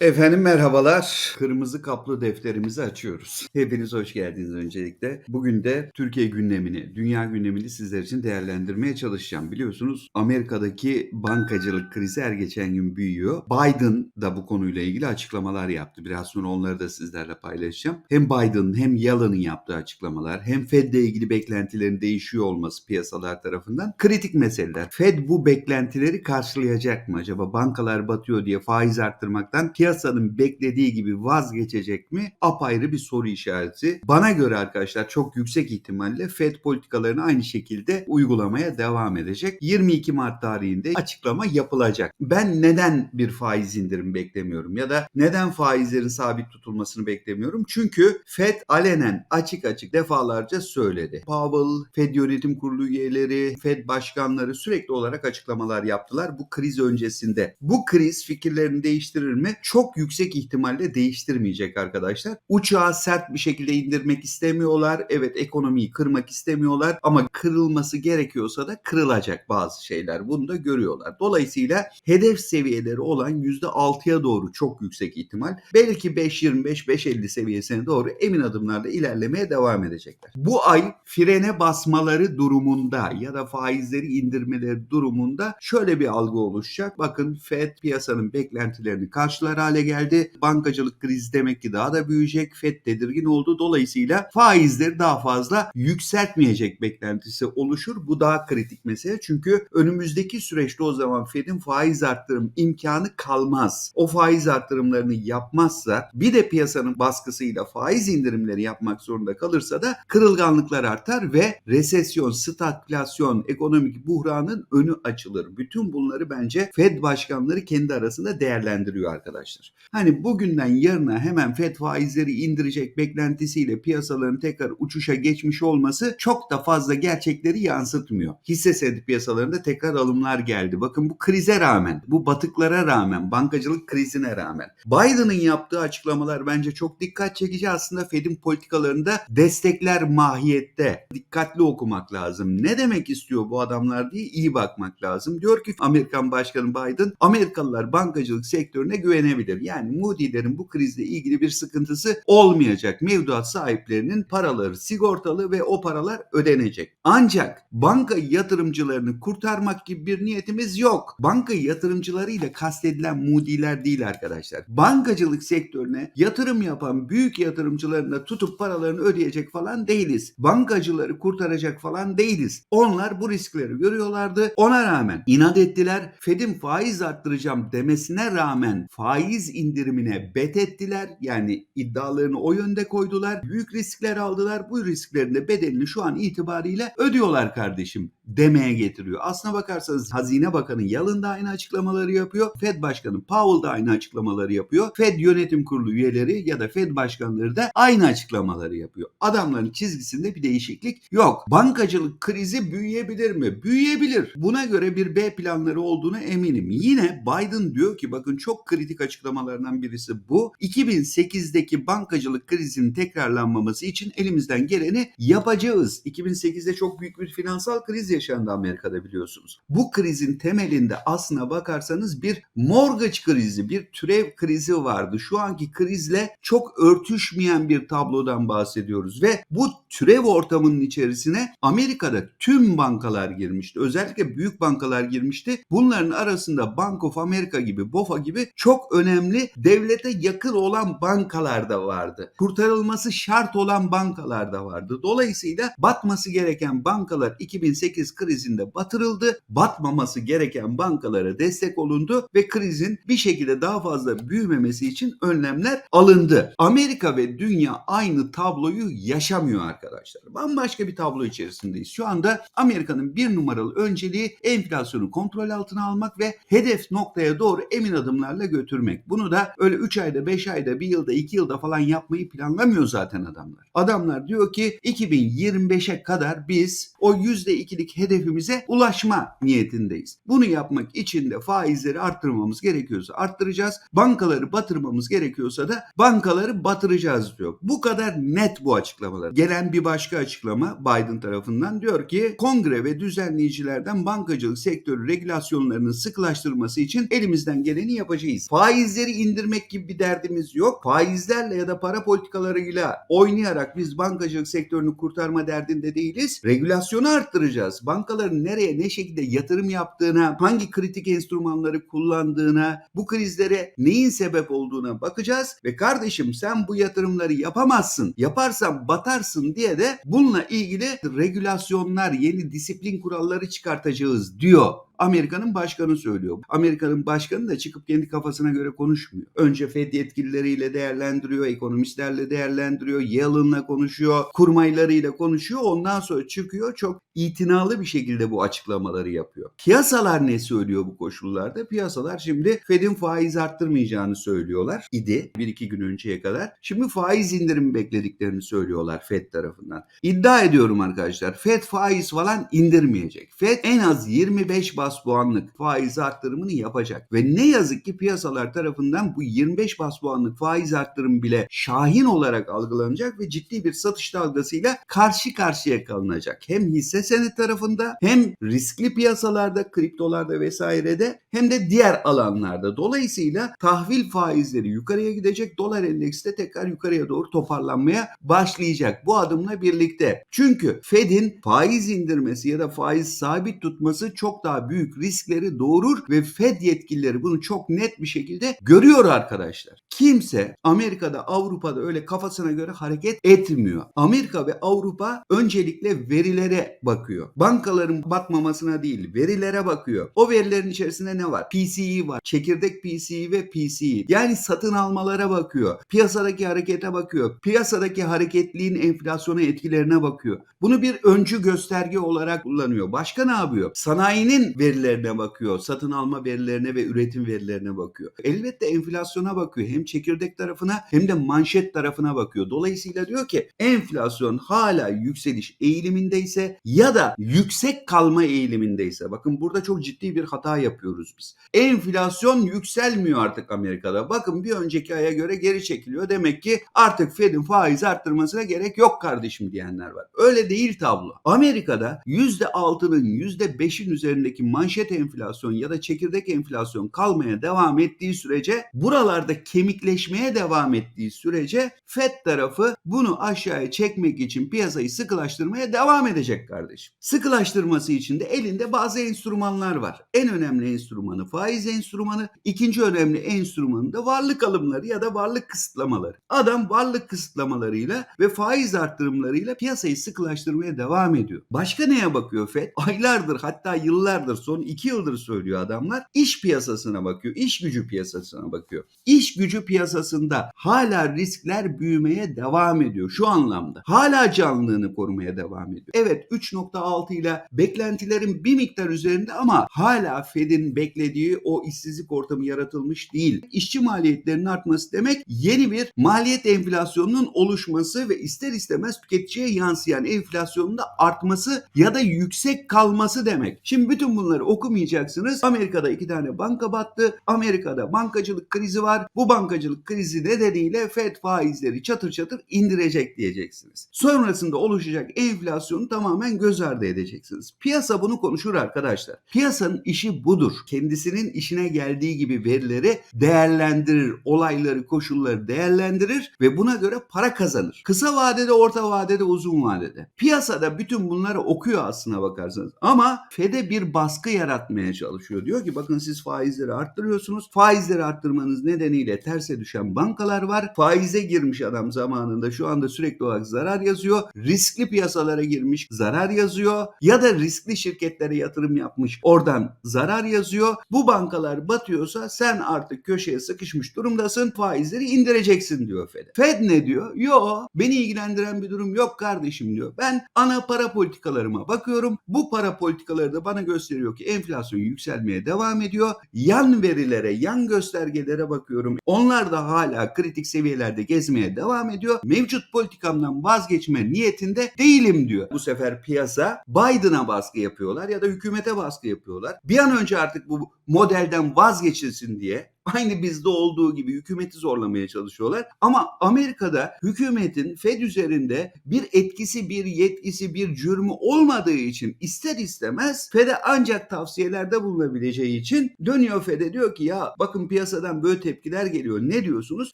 Efendim merhabalar. Kırmızı kaplı defterimizi açıyoruz. Hepiniz hoş geldiniz öncelikle. Bugün de Türkiye gündemini, dünya gündemini sizler için değerlendirmeye çalışacağım. Biliyorsunuz Amerika'daki bankacılık krizi her geçen gün büyüyor. Biden da bu konuyla ilgili açıklamalar yaptı. Biraz sonra onları da sizlerle paylaşacağım. Hem Biden'ın hem Yellen'ın yaptığı açıklamalar, hem Fed'le ilgili beklentilerin değişiyor olması piyasalar tarafından kritik meseleler. Fed bu beklentileri karşılayacak mı? Acaba bankalar batıyor diye faiz arttırmaktan piyasanın beklediği gibi vazgeçecek mi? Apayrı bir soru işareti. Bana göre arkadaşlar çok yüksek ihtimalle Fed politikalarını aynı şekilde uygulamaya devam edecek. 22 Mart tarihinde açıklama yapılacak. Ben neden bir faiz indirim beklemiyorum ya da neden faizlerin sabit tutulmasını beklemiyorum? Çünkü Fed alenen açık açık defalarca söyledi. Powell, Fed Yönetim Kurulu üyeleri, Fed başkanları sürekli olarak açıklamalar yaptılar bu kriz öncesinde. Bu kriz fikirlerini değiştirir mi? Çok yüksek ihtimalle değiştirmeyecek arkadaşlar. Uçağı sert bir şekilde indirmek istemiyorlar. Evet ekonomiyi kırmak istemiyorlar ama kırılması gerekiyorsa da kırılacak bazı şeyler. Bunu da görüyorlar. Dolayısıyla hedef seviyeleri olan %6'ya doğru çok yüksek ihtimal. Belki 5.25-5.50 seviyesine doğru emin adımlarla ilerlemeye devam edecekler. Bu ay frene basmaları durumunda ya da faizleri indirmeleri durumunda şöyle bir algı oluşacak. Bakın Fed piyasanın beklentilerini karşılar hale geldi. Bankacılık krizi demek ki daha da büyüyecek. Fed tedirgin oldu. Dolayısıyla faizleri daha fazla yükseltmeyecek beklentisi oluşur. Bu daha kritik mesele. Çünkü önümüzdeki süreçte o zaman Fed'in faiz arttırım imkanı kalmaz. O faiz arttırımlarını yapmazsa bir de piyasanın baskısıyla faiz indirimleri yapmak zorunda kalırsa da kırılganlıklar artar ve resesyon, stagflasyon, ekonomik buhranın önü açılır. Bütün bunları bence Fed başkanları kendi arasında değerlendiriyor arkadaşlar. Hani bugünden yarına hemen Fed faizleri indirecek beklentisiyle piyasaların tekrar uçuşa geçmiş olması çok da fazla gerçekleri yansıtmıyor. Hisse senedi piyasalarında tekrar alımlar geldi. Bakın bu krize rağmen, bu batıklara rağmen, bankacılık krizine rağmen. Biden'ın yaptığı açıklamalar bence çok dikkat çekici. Aslında Fed'in politikalarında destekler mahiyette. Dikkatli okumak lazım. Ne demek istiyor bu adamlar diye iyi bakmak lazım. Diyor ki Amerikan Başkanı Biden, Amerikalılar bankacılık sektörüne güvenebilir. Yani Moody'lerin bu krizle ilgili bir sıkıntısı olmayacak. Mevduat sahiplerinin paraları sigortalı ve o paralar ödenecek. Ancak banka yatırımcılarını kurtarmak gibi bir niyetimiz yok. Banka yatırımcılarıyla kastedilen Moody'ler değil arkadaşlar. Bankacılık sektörüne yatırım yapan büyük yatırımcılarına tutup paralarını ödeyecek falan değiliz. Bankacıları kurtaracak falan değiliz. Onlar bu riskleri görüyorlardı. Ona rağmen inat ettiler. Fed'in faiz arttıracağım demesine rağmen faiz indirimine bet ettiler. Yani iddialarını o yönde koydular. Büyük riskler aldılar. Bu risklerin de bedelini şu an itibariyle ödüyorlar kardeşim demeye getiriyor. Aslına bakarsanız Hazine Bakanı Yalın da aynı açıklamaları yapıyor. Fed Başkanı Powell da aynı açıklamaları yapıyor. Fed Yönetim Kurulu üyeleri ya da Fed başkanları da aynı açıklamaları yapıyor. Adamların çizgisinde bir değişiklik yok. Bankacılık krizi büyüyebilir mi? Büyüyebilir. Buna göre bir B planları olduğunu eminim. Yine Biden diyor ki bakın çok kritik açıklamalarından birisi bu. 2008'deki bankacılık krizinin tekrarlanmaması için elimizden geleni yapacağız. 2008'de çok büyük bir finansal kriz yaşandı Amerika'da biliyorsunuz. Bu krizin temelinde aslına bakarsanız bir mortgage krizi, bir türev krizi vardı. Şu anki krizle çok örtüşmeyen bir tablodan bahsediyoruz ve bu türev ortamının içerisine Amerika'da tüm bankalar girmişti. Özellikle büyük bankalar girmişti. Bunların arasında Bank of America gibi, BOFA gibi çok önemli devlete yakın olan bankalar da vardı. Kurtarılması şart olan bankalar da vardı. Dolayısıyla batması gereken bankalar 2008 krizinde batırıldı. Batmaması gereken bankalara destek olundu ve krizin bir şekilde daha fazla büyümemesi için önlemler alındı. Amerika ve dünya aynı tabloyu yaşamıyor arkadaşlar. Bambaşka bir tablo içerisindeyiz. Şu anda Amerika'nın bir numaralı önceliği enflasyonu kontrol altına almak ve hedef noktaya doğru emin adımlarla götürmek. Bunu da öyle 3 ayda, 5 ayda, 1 yılda, 2 yılda falan yapmayı planlamıyor zaten adamlar. Adamlar diyor ki 2025'e kadar biz o %2'lik hedefimize ulaşma niyetindeyiz. Bunu yapmak için de faizleri arttırmamız gerekiyorsa arttıracağız. Bankaları batırmamız gerekiyorsa da bankaları batıracağız diyor. Bu kadar net bu açıklamalar. Gelen bir başka açıklama Biden tarafından diyor ki kongre ve düzenleyicilerden bankacılık sektörü regülasyonlarının sıkılaştırılması için elimizden geleni yapacağız. Faizleri indirmek gibi bir derdimiz yok. Faizlerle ya da para politikalarıyla oynayarak biz bankacılık sektörünü kurtarma derdinde değiliz. Regülasyonu arttıracağız. Bankaların nereye ne şekilde yatırım yaptığına, hangi kritik enstrümanları kullandığına, bu krizlere neyin sebep olduğuna bakacağız ve kardeşim sen bu yatırımları yapamazsın. Yaparsan batarsın diye de bununla ilgili regülasyonlar, yeni disiplin kuralları çıkartacağız diyor. Amerika'nın başkanı söylüyor. Amerika'nın başkanı da çıkıp kendi kafasına göre konuşmuyor. Önce Fed yetkilileriyle değerlendiriyor, ekonomistlerle değerlendiriyor, Yellen'la konuşuyor, kurmaylarıyla konuşuyor. Ondan sonra çıkıyor çok itinalı bir şekilde bu açıklamaları yapıyor. Piyasalar ne söylüyor bu koşullarda? Piyasalar şimdi Fed'in faiz arttırmayacağını söylüyorlar idi bir iki gün önceye kadar. Şimdi faiz indirimi beklediklerini söylüyorlar Fed tarafından. İddia ediyorum arkadaşlar Fed faiz falan indirmeyecek. Fed en az 25 bas puanlık faiz arttırımını yapacak. Ve ne yazık ki piyasalar tarafından bu 25 bas puanlık faiz arttırımı bile şahin olarak algılanacak ve ciddi bir satış dalgasıyla karşı karşıya kalınacak. Hem hisse senet tarafında hem riskli piyasalarda, kriptolarda vesairede hem de diğer alanlarda. Dolayısıyla tahvil faizleri yukarıya gidecek, dolar endeksi de tekrar yukarıya doğru toparlanmaya başlayacak bu adımla birlikte. Çünkü Fed'in faiz indirmesi ya da faiz sabit tutması çok daha büyük riskleri doğurur ve Fed yetkilileri bunu çok net bir şekilde görüyor arkadaşlar. Kimse Amerika'da, Avrupa'da öyle kafasına göre hareket etmiyor. Amerika ve Avrupa öncelikle verilere bakıyor. Bankaların batmamasına değil, verilere bakıyor. O verilerin içerisinde ne var? PCE var. Çekirdek PCE ve PCE. Yani satın almalara bakıyor. Piyasadaki harekete bakıyor. Piyasadaki hareketliğin enflasyona etkilerine bakıyor. Bunu bir öncü gösterge olarak kullanıyor. Başka ne yapıyor? Sanayinin verilerine bakıyor. Satın alma verilerine ve üretim verilerine bakıyor. Elbette enflasyona bakıyor. Hem çekirdek tarafına hem de manşet tarafına bakıyor. Dolayısıyla diyor ki enflasyon hala yükseliş eğilimindeyse ya da yüksek kalma eğilimindeyse bakın burada çok ciddi bir hata yapıyoruz biz. Enflasyon yükselmiyor artık Amerika'da. Bakın bir önceki aya göre geri çekiliyor. Demek ki artık Fed'in faiz arttırmasına gerek yok kardeşim diyenler var. Öyle değil tablo. Amerika'da %6'nın %5'in üzerindeki manşet enflasyon ya da çekirdek enflasyon kalmaya devam ettiği sürece buralarda kemikleşmeye devam ettiği sürece Fed tarafı bunu aşağıya çekmek için piyasayı sıkılaştırmaya devam edecek kardeşim. Sıkılaştırması için de elinde bazı enstrümanlar var. En önemli enstrümanı faiz enstrümanı, ikinci önemli enstrümanı da varlık alımları ya da varlık kısıtlamaları. Adam varlık kısıtlamalarıyla ve faiz arttırımlarıyla piyasayı sıkılaştırmaya devam ediyor. Başka neye bakıyor Fed? Aylardır hatta yıllardır son iki yıldır söylüyor adamlar. İş piyasasına bakıyor, iş gücü piyasasına bakıyor. İş gücü piyasasında hala riskler büyümeye devam ediyor şu anlamda. Hala canlılığını korumaya devam ediyor. Evet 3.6 ile beklentilerin bir miktar üzerinde ama hala Fed'in beklediği o işsizlik ortamı yaratılmış değil. İşçi maliyetlerinin artması demek yeni bir maliyet enflasyonunun oluşması ve ister istemez tüketiciye yansıyan enflasyonun da artması ya da yüksek kalması demek. Şimdi bütün bunları okumayacaksınız. Amerika'da iki tane banka battı. Amerika'da bankacılık krizi var. Bu bankacılık krizi nedeniyle Fed faizleri çatır çatır indirecek diyeceksiniz. Sonrasında oluşacak enflasyonu tamamen göz ardı edeceksiniz. Piyasa bunu konuşur arkadaşlar. Piyasanın işi budur. Kendisinin işine geldiği gibi verileri değerlendirir, olayları, koşulları değerlendirir ve buna göre para kazanır. Kısa vadede, orta vadede, uzun vadede. Piyasada bütün bunları okuyor aslına bakarsanız. Ama Fed'e bir baskı yaratmaya çalışıyor. Diyor ki bakın siz faizleri arttırıyorsunuz. Faizleri arttırmanız nedeniyle terse düşen bankalar var. Faize girmiş adam zamanında şu anda sürekli olarak zarar yazıyor. Riskli piyasalara girmiş zarar yazıyor. Ya da riskli şirketlere yatırım yapmış oradan zarar yazıyor. Bu bankalar batıyorsa sen artık köşeye sıkışmış durumdasın. Faizleri indireceksin diyor Fed. Fed ne diyor? Yo beni ilgilendiren bir durum yok kardeşim diyor. Ben ana para politikalarıma bakıyorum. Bu para politikaları da bana gösteriyor gösteriyor ki enflasyon yükselmeye devam ediyor. Yan verilere, yan göstergelere bakıyorum. Onlar da hala kritik seviyelerde gezmeye devam ediyor. Mevcut politikamdan vazgeçme niyetinde değilim diyor. Bu sefer piyasa Biden'a baskı yapıyorlar ya da hükümete baskı yapıyorlar. Bir an önce artık bu modelden vazgeçilsin diye Aynı bizde olduğu gibi hükümeti zorlamaya çalışıyorlar. Ama Amerika'da hükümetin Fed üzerinde bir etkisi, bir yetkisi, bir cürmü olmadığı için ister istemez Fed'e ancak tavsiyelerde bulunabileceği için dönüyor Fed'e diyor ki ya bakın piyasadan böyle tepkiler geliyor. Ne diyorsunuz?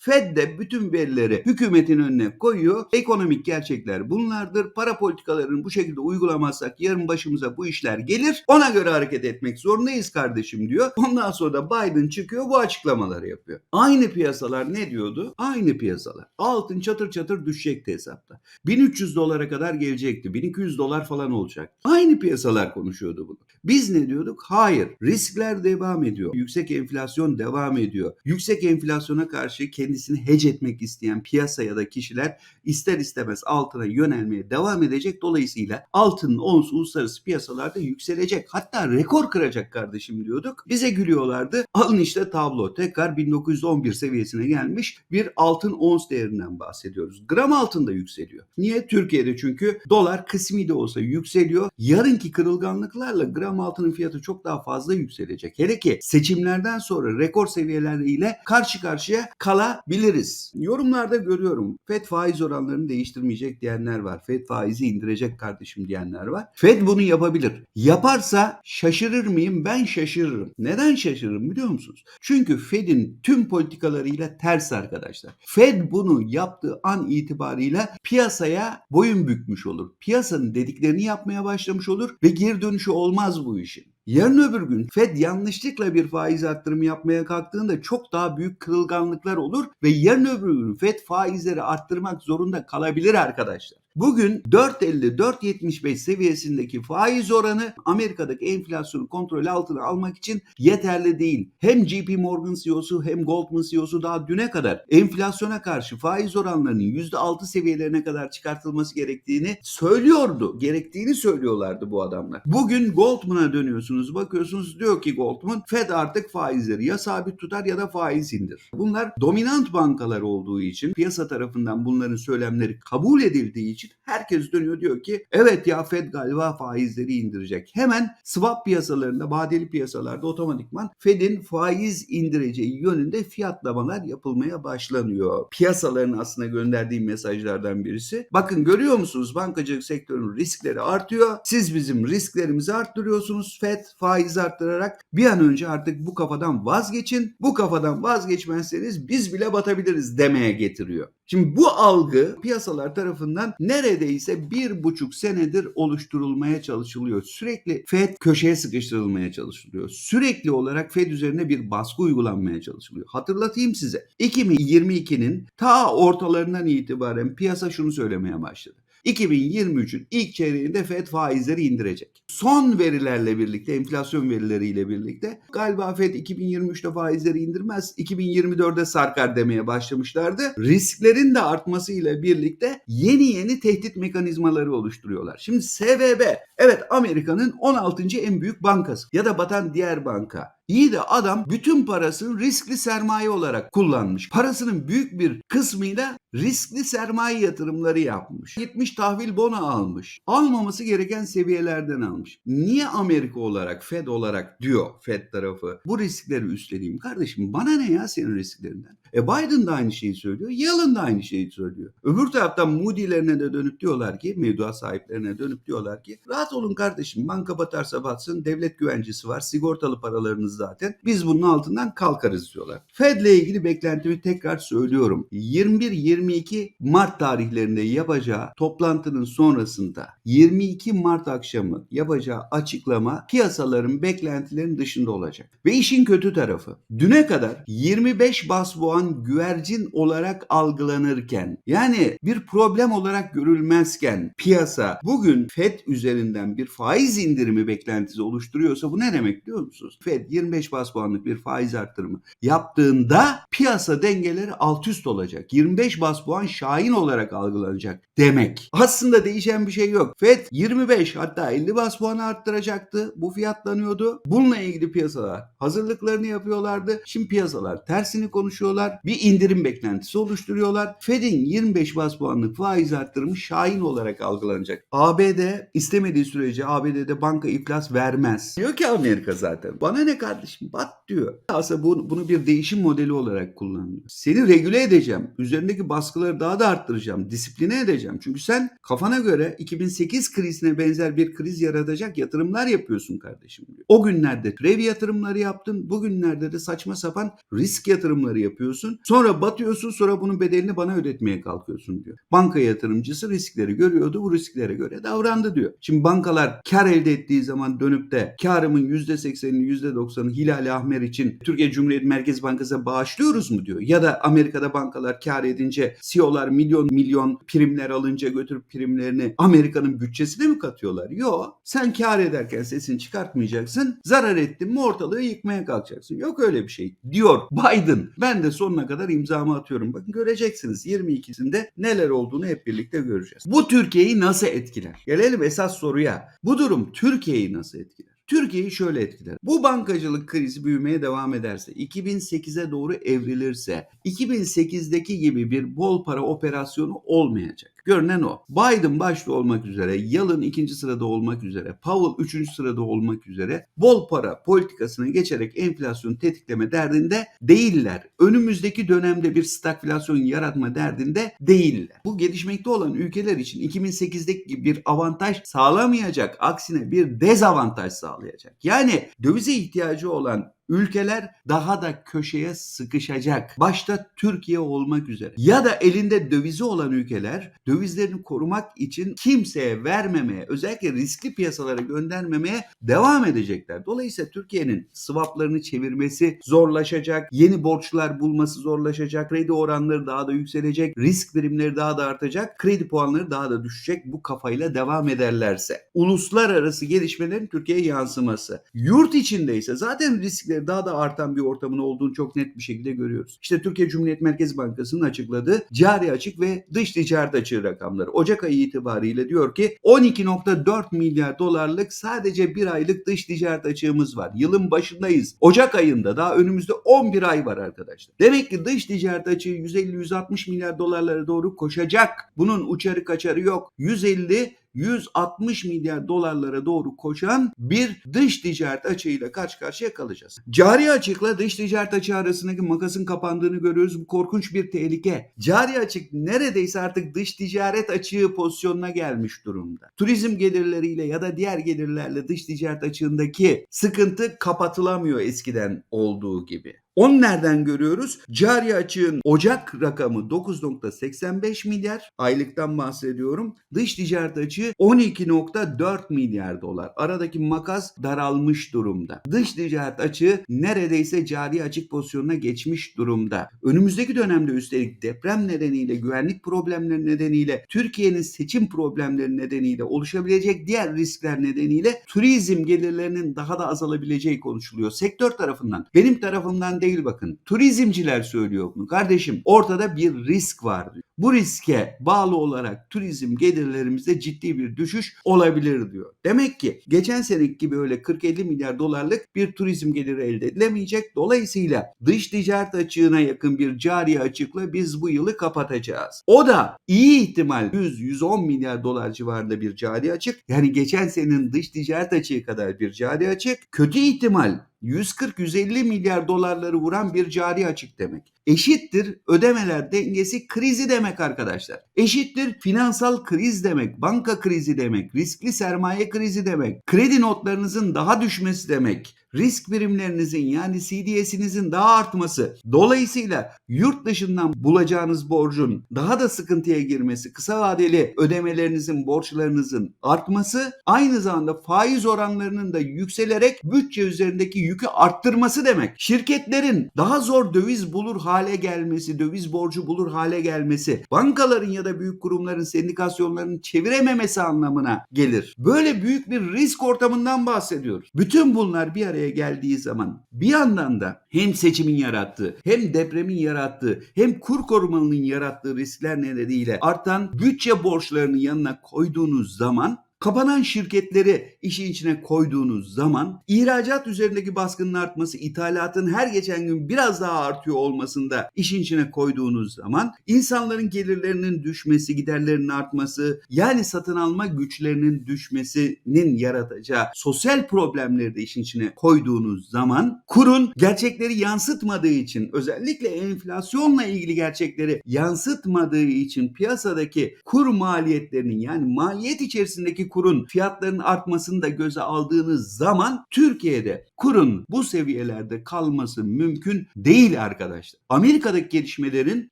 Fed de bütün verileri hükümetin önüne koyuyor. Ekonomik gerçekler bunlardır. Para politikalarını bu şekilde uygulamazsak yarın başımıza bu işler gelir. Ona göre hareket etmek zorundayız kardeşim diyor. Ondan sonra da Biden çıkıyor bu açık açıklamaları yapıyor. Aynı piyasalar ne diyordu? Aynı piyasalar. Altın çatır çatır düşecekti hesapta. 1300 dolara kadar gelecekti. 1200 dolar falan olacak. Aynı piyasalar konuşuyordu bunu. Biz ne diyorduk? Hayır. Riskler devam ediyor. Yüksek enflasyon devam ediyor. Yüksek enflasyona karşı kendisini hedge etmek isteyen piyasa ya da kişiler ister istemez altına yönelmeye devam edecek. Dolayısıyla altının ons uluslararası piyasalarda yükselecek. Hatta rekor kıracak kardeşim diyorduk. Bize gülüyorlardı. Alın işte tablo tekrar 1911 seviyesine gelmiş bir altın ons değerinden bahsediyoruz. Gram altın da yükseliyor. Niye? Türkiye'de çünkü dolar kısmi de olsa yükseliyor. Yarınki kırılganlıklarla gram altının fiyatı çok daha fazla yükselecek. Hele ki seçimlerden sonra rekor seviyeleriyle karşı karşıya kalabiliriz. Yorumlarda görüyorum. FED faiz oranlarını değiştirmeyecek diyenler var. FED faizi indirecek kardeşim diyenler var. FED bunu yapabilir. Yaparsa şaşırır mıyım? Ben şaşırırım. Neden şaşırırım biliyor musunuz? Çünkü Fed'in tüm politikalarıyla ters arkadaşlar. Fed bunu yaptığı an itibariyle piyasaya boyun bükmüş olur. Piyasanın dediklerini yapmaya başlamış olur ve geri dönüşü olmaz bu işin. Yarın öbür gün Fed yanlışlıkla bir faiz arttırımı yapmaya kalktığında çok daha büyük kırılganlıklar olur ve yarın öbür gün Fed faizleri arttırmak zorunda kalabilir arkadaşlar. Bugün 4.50-4.75 seviyesindeki faiz oranı Amerika'daki enflasyonu kontrol altına almak için yeterli değil. Hem JP Morgan CEO'su hem Goldman CEO'su daha düne kadar enflasyona karşı faiz oranlarının %6 seviyelerine kadar çıkartılması gerektiğini söylüyordu. Gerektiğini söylüyorlardı bu adamlar. Bugün Goldman'a dönüyorsunuz bakıyorsunuz diyor ki Goldman Fed artık faizleri ya sabit tutar ya da faiz indir. Bunlar dominant bankalar olduğu için piyasa tarafından bunların söylemleri kabul edildiği için herkes dönüyor diyor ki evet ya Fed galiba faizleri indirecek. Hemen swap piyasalarında, vadeli piyasalarda otomatikman Fed'in faiz indireceği yönünde fiyatlamalar yapılmaya başlanıyor. Piyasaların aslında gönderdiği mesajlardan birisi. Bakın görüyor musunuz bankacılık sektörünün riskleri artıyor. Siz bizim risklerimizi arttırıyorsunuz. Fed faiz arttırarak bir an önce artık bu kafadan vazgeçin. Bu kafadan vazgeçmezseniz biz bile batabiliriz demeye getiriyor. Şimdi bu algı piyasalar tarafından neredeyse bir buçuk senedir oluşturulmaya çalışılıyor. Sürekli FED köşeye sıkıştırılmaya çalışılıyor. Sürekli olarak FED üzerine bir baskı uygulanmaya çalışılıyor. Hatırlatayım size. 2022'nin ta ortalarından itibaren piyasa şunu söylemeye başladı. 2023'ün ilk çeyreğinde FED faizleri indirecek. Son verilerle birlikte, enflasyon verileriyle birlikte galiba FED 2023'te faizleri indirmez, 2024'de sarkar demeye başlamışlardı. Risklerin de artmasıyla birlikte yeni yeni tehdit mekanizmaları oluşturuyorlar. Şimdi SVB, evet Amerika'nın 16. en büyük bankası ya da batan diğer banka. İyi de adam bütün parasını riskli sermaye olarak kullanmış. Parasının büyük bir kısmıyla riskli sermaye yatırımları yapmış. Gitmiş tahvil bono almış. Almaması gereken seviyelerden almış. Niye Amerika olarak, Fed olarak diyor Fed tarafı bu riskleri üstleneyim? Kardeşim bana ne ya senin risklerinden? E Biden da aynı şeyi söylüyor. Yellen da aynı şeyi söylüyor. Öbür taraftan Moody'lerine de dönüp diyorlar ki, mevduat sahiplerine dönüp diyorlar ki rahat olun kardeşim banka batarsa batsın devlet güvencesi var sigortalı paralarınız zaten. Biz bunun altından kalkarız diyorlar. Fed ile ilgili beklentimi tekrar söylüyorum. 21-22 Mart tarihlerinde yapacağı toplantının sonrasında 22 Mart akşamı yapacağı açıklama piyasaların beklentilerinin dışında olacak. Ve işin kötü tarafı düne kadar 25 bas puan puan güvercin olarak algılanırken yani bir problem olarak görülmezken piyasa bugün FED üzerinden bir faiz indirimi beklentisi oluşturuyorsa bu ne demek biliyor musunuz? FED 25 bas puanlık bir faiz arttırımı yaptığında piyasa dengeleri alt üst olacak. 25 bas puan şahin olarak algılanacak demek. Aslında değişen bir şey yok. FED 25 hatta 50 bas puanı arttıracaktı. Bu fiyatlanıyordu. Bununla ilgili piyasalar hazırlıklarını yapıyorlardı. Şimdi piyasalar tersini konuşuyorlar. Bir indirim beklentisi oluşturuyorlar. Fed'in 25 bas puanlık faiz arttırımı şahin olarak algılanacak. ABD istemediği sürece ABD'de banka iflas vermez. Diyor ki Amerika zaten. Bana ne kardeşim bat diyor. Aslında bunu, bunu bir değişim modeli olarak kullanıyor. Seni regüle edeceğim. Üzerindeki baskıları daha da arttıracağım. Disipline edeceğim. Çünkü sen kafana göre 2008 krizine benzer bir kriz yaratacak yatırımlar yapıyorsun kardeşim diyor. O günlerde türev yatırımları yaptın. Bugünlerde de saçma sapan risk yatırımları yapıyorsun. Sonra batıyorsun sonra bunun bedelini bana ödetmeye kalkıyorsun diyor. Banka yatırımcısı riskleri görüyordu. Bu risklere göre davrandı diyor. Şimdi bankalar kar elde ettiği zaman dönüp de karımın %80'ini %90'ını Hilal Ahmer için Türkiye Cumhuriyet Merkez Bankası'na bağışlıyoruz mu diyor. Ya da Amerika'da bankalar kar edince CEO'lar milyon milyon primler alınca götürüp primlerini Amerika'nın bütçesine mi katıyorlar? Yok. Sen kar ederken sesini çıkartmayacaksın. Zarar ettin mi ortalığı yıkmaya kalkacaksın. Yok öyle bir şey diyor Biden. Ben de sonuna kadar imzamı atıyorum. Bakın göreceksiniz 22'sinde neler olduğunu hep birlikte göreceğiz. Bu Türkiye'yi nasıl etkiler? Gelelim esas soruya. Bu durum Türkiye'yi nasıl etkiler? Türkiye'yi şöyle etkiler. Bu bankacılık krizi büyümeye devam ederse, 2008'e doğru evrilirse, 2008'deki gibi bir bol para operasyonu olmayacak. Görünen o. Biden başta olmak üzere, Yalın ikinci sırada olmak üzere, Powell üçüncü sırada olmak üzere bol para politikasına geçerek enflasyonu tetikleme derdinde değiller. Önümüzdeki dönemde bir stagflasyon yaratma derdinde değiller. Bu gelişmekte olan ülkeler için 2008'deki gibi bir avantaj sağlamayacak. Aksine bir dezavantaj sağlayacak. Yani dövize ihtiyacı olan ülkeler daha da köşeye sıkışacak. Başta Türkiye olmak üzere. Ya da elinde dövizi olan ülkeler dövizlerini korumak için kimseye vermemeye, özellikle riskli piyasalara göndermemeye devam edecekler. Dolayısıyla Türkiye'nin swaplarını çevirmesi zorlaşacak, yeni borçlar bulması zorlaşacak, kredi oranları daha da yükselecek, risk birimleri daha da artacak, kredi puanları daha da düşecek bu kafayla devam ederlerse. Uluslararası gelişmelerin Türkiye'ye yansıması. Yurt içinde ise zaten riskleri daha da artan bir ortamın olduğunu çok net bir şekilde görüyoruz. İşte Türkiye Cumhuriyet Merkez Bankası'nın açıkladığı cari açık ve dış ticaret açığı rakamları. Ocak ayı itibariyle diyor ki 12.4 milyar dolarlık sadece bir aylık dış ticaret açığımız var. Yılın başındayız. Ocak ayında daha önümüzde 11 ay var arkadaşlar. Demek ki dış ticaret açığı 150-160 milyar dolarlara doğru koşacak. Bunun uçarı kaçarı yok. 150 160 milyar dolarlara doğru koşan bir dış ticaret açığıyla karşı karşıya kalacağız. Cari açıkla dış ticaret açığı arasındaki makasın kapandığını görüyoruz. Bu korkunç bir tehlike. Cari açık neredeyse artık dış ticaret açığı pozisyonuna gelmiş durumda. Turizm gelirleriyle ya da diğer gelirlerle dış ticaret açığındaki sıkıntı kapatılamıyor eskiden olduğu gibi. Onu nereden görüyoruz? Cari açığın Ocak rakamı 9.85 milyar. Aylıktan bahsediyorum. Dış ticaret açığı 12.4 milyar dolar. Aradaki makas daralmış durumda. Dış ticaret açığı neredeyse cari açık pozisyonuna geçmiş durumda. Önümüzdeki dönemde üstelik deprem nedeniyle, güvenlik problemleri nedeniyle, Türkiye'nin seçim problemleri nedeniyle, oluşabilecek diğer riskler nedeniyle turizm gelirlerinin daha da azalabileceği konuşuluyor. Sektör tarafından. Benim tarafımdan değil bakın. Turizmciler söylüyor bunu. Kardeşim ortada bir risk var diyor. Bu riske bağlı olarak turizm gelirlerimizde ciddi bir düşüş olabilir diyor. Demek ki geçen seneki gibi öyle 40-50 milyar dolarlık bir turizm geliri elde edilemeyecek. Dolayısıyla dış ticaret açığına yakın bir cari açıkla biz bu yılı kapatacağız. O da iyi ihtimal 100-110 milyar dolar civarında bir cari açık. Yani geçen senenin dış ticaret açığı kadar bir cari açık. Kötü ihtimal 140-150 milyar dolarları vuran bir cari açık demek. Eşittir ödemeler dengesi krizi demek arkadaşlar. Eşittir finansal kriz demek, banka krizi demek, riskli sermaye krizi demek, kredi notlarınızın daha düşmesi demek, risk birimlerinizin yani CDS'inizin daha artması, dolayısıyla yurt dışından bulacağınız borcun daha da sıkıntıya girmesi, kısa vadeli ödemelerinizin, borçlarınızın artması, aynı zamanda faiz oranlarının da yükselerek bütçe üzerindeki yükü arttırması demek. Şirketlerin daha zor döviz bulur hale gelmesi, döviz borcu bulur hale gelmesi, bankaların ya da büyük kurumların sendikasyonlarının çevirememesi anlamına gelir. Böyle büyük bir risk ortamından bahsediyoruz. Bütün bunlar bir araya geldiği zaman bir yandan da hem seçimin yarattığı, hem depremin yarattığı, hem kur korumalının yarattığı riskler nedeniyle artan bütçe borçlarının yanına koyduğunuz zaman Kapanan şirketleri işin içine koyduğunuz zaman ihracat üzerindeki baskının artması, ithalatın her geçen gün biraz daha artıyor olmasında işin içine koyduğunuz zaman insanların gelirlerinin düşmesi, giderlerinin artması, yani satın alma güçlerinin düşmesinin yaratacağı sosyal problemleri de işin içine koyduğunuz zaman kurun gerçekleri yansıtmadığı için özellikle enflasyonla ilgili gerçekleri yansıtmadığı için piyasadaki kur maliyetlerinin yani maliyet içerisindeki kurun fiyatların artmasını da göze aldığınız zaman Türkiye'de kurun bu seviyelerde kalması mümkün değil arkadaşlar. Amerika'daki gelişmelerin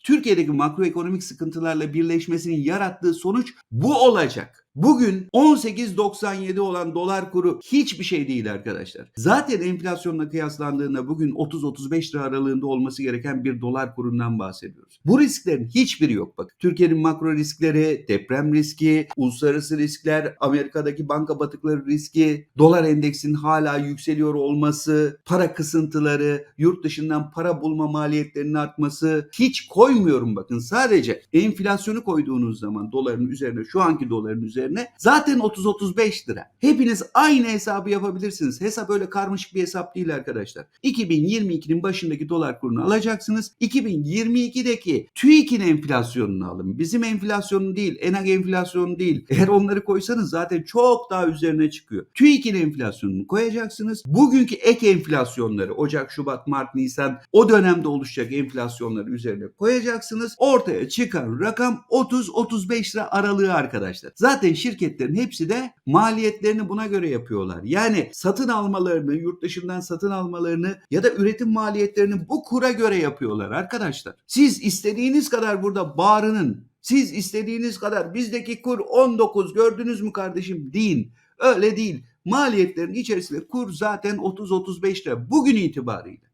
Türkiye'deki makroekonomik sıkıntılarla birleşmesinin yarattığı sonuç bu olacak. Bugün 18.97 olan dolar kuru hiçbir şey değil arkadaşlar. Zaten enflasyonla kıyaslandığında bugün 30-35 lira aralığında olması gereken bir dolar kurundan bahsediyoruz. Bu risklerin hiçbiri yok bak. Türkiye'nin makro riskleri, deprem riski, uluslararası riskler, Amerika'daki banka batıkları riski, dolar endeksinin hala yükseliyor olması, para kısıntıları, yurt dışından para bulma maliyetlerinin artması hiç koymuyorum bakın. Sadece enflasyonu koyduğunuz zaman doların üzerine şu anki doların üzerine zaten 30-35 lira. Hepiniz aynı hesabı yapabilirsiniz. Hesap öyle karmaşık bir hesap değil arkadaşlar. 2022'nin başındaki dolar kurunu alacaksınız. 2022'deki TÜİK'in enflasyonunu alın. Bizim enflasyonu değil, ENAG enflasyonu değil. Eğer onları koysanız zaten çok daha üzerine çıkıyor. TÜİK'in enflasyonunu koyacaksınız. Bugünkü ek enflasyonları Ocak, Şubat, Mart, Nisan o dönemde oluşacak enflasyonları üzerine koyacaksınız. Ortaya çıkan rakam 30-35 lira aralığı arkadaşlar. Zaten şirketlerin hepsi de maliyetlerini buna göre yapıyorlar. Yani satın almalarını, yurt dışından satın almalarını ya da üretim maliyetlerini bu kura göre yapıyorlar arkadaşlar. Siz istediğiniz kadar burada bağırının, siz istediğiniz kadar bizdeki kur 19 gördünüz mü kardeşim deyin. Öyle değil. Maliyetlerin içerisinde kur zaten 30-35 lira bugün itibariyle.